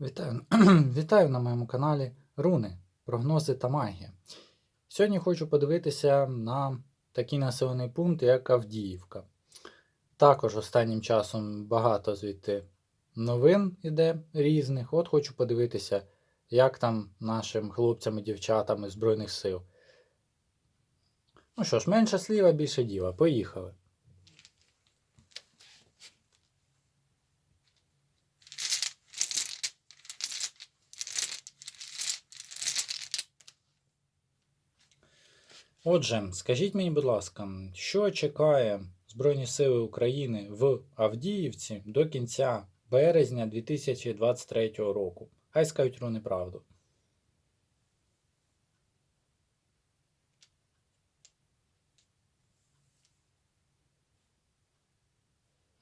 Вітаю, Вітаю на моєму каналі Руни, прогнози та магія. Сьогодні хочу подивитися на такий населений пункт, як Авдіївка. Також останнім часом багато звідти новин іде різних. От хочу подивитися, як там нашим хлопцям і дівчатам із Збройних сил. Ну що ж, менше сліва, більше діла. Поїхали. Отже, скажіть мені, будь ласка, що чекає Збройні Сили України в Авдіївці до кінця березня 2023 року? Хай скажуть руни правду.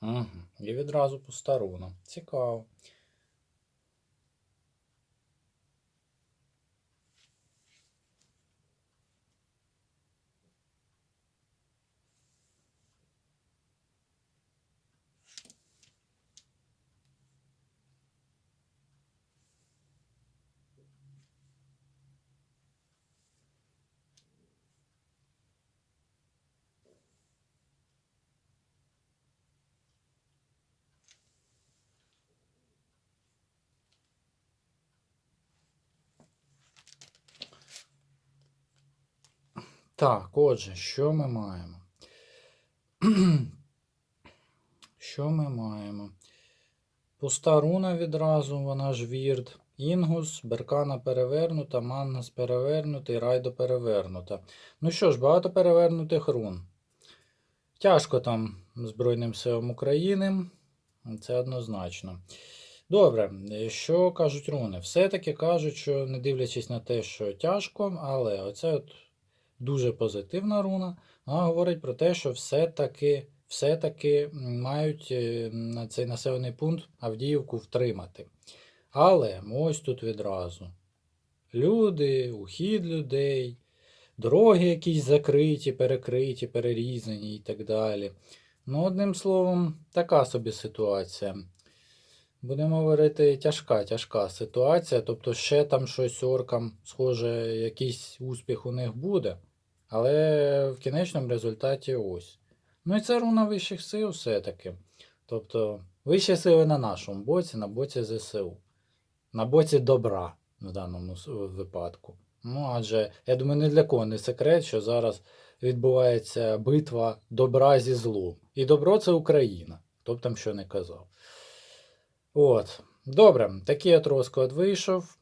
Угу. І відразу пуста руна. Цікаво. Так, отже, що ми маємо? Що ми маємо? Пуста руна відразу, вона ж вірд. Інгус, Беркана перевернута, Маннас перевернутий, Райдо перевернута. Ну що ж, багато перевернутих рун. Тяжко там Збройним силам України. Це однозначно. Добре, що кажуть руни? Все-таки кажуть, що не дивлячись на те, що тяжко, але оце от дуже позитивна руна. Вона говорить про те, що все-таки все-таки мають е, на цей населений пункт Авдіївку втримати. Але ось тут відразу. Люди, ухід людей, дороги якісь закриті, перекриті, перерізані і так далі. Ну, одним словом, така собі ситуація. Будемо говорити, тяжка, тяжка ситуація. Тобто, ще там щось оркам, схоже, якийсь успіх у них буде. Але в кінечному результаті ось. Ну і це руна вищих сил все-таки. Тобто, вищі сили на нашому боці, на боці ЗСУ. На боці добра в даному випадку. Ну, адже, я думаю, ні для кого не секрет, що зараз відбувається битва добра зі злом. І добро це Україна. Хто б там що не казав. От. Добре, такий от розклад вийшов.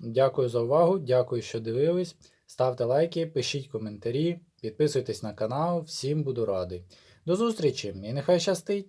Дякую за увагу, дякую, що дивились. Ставте лайки, пишіть коментарі, підписуйтесь на канал, всім буду радий. До зустрічі і нехай щастить!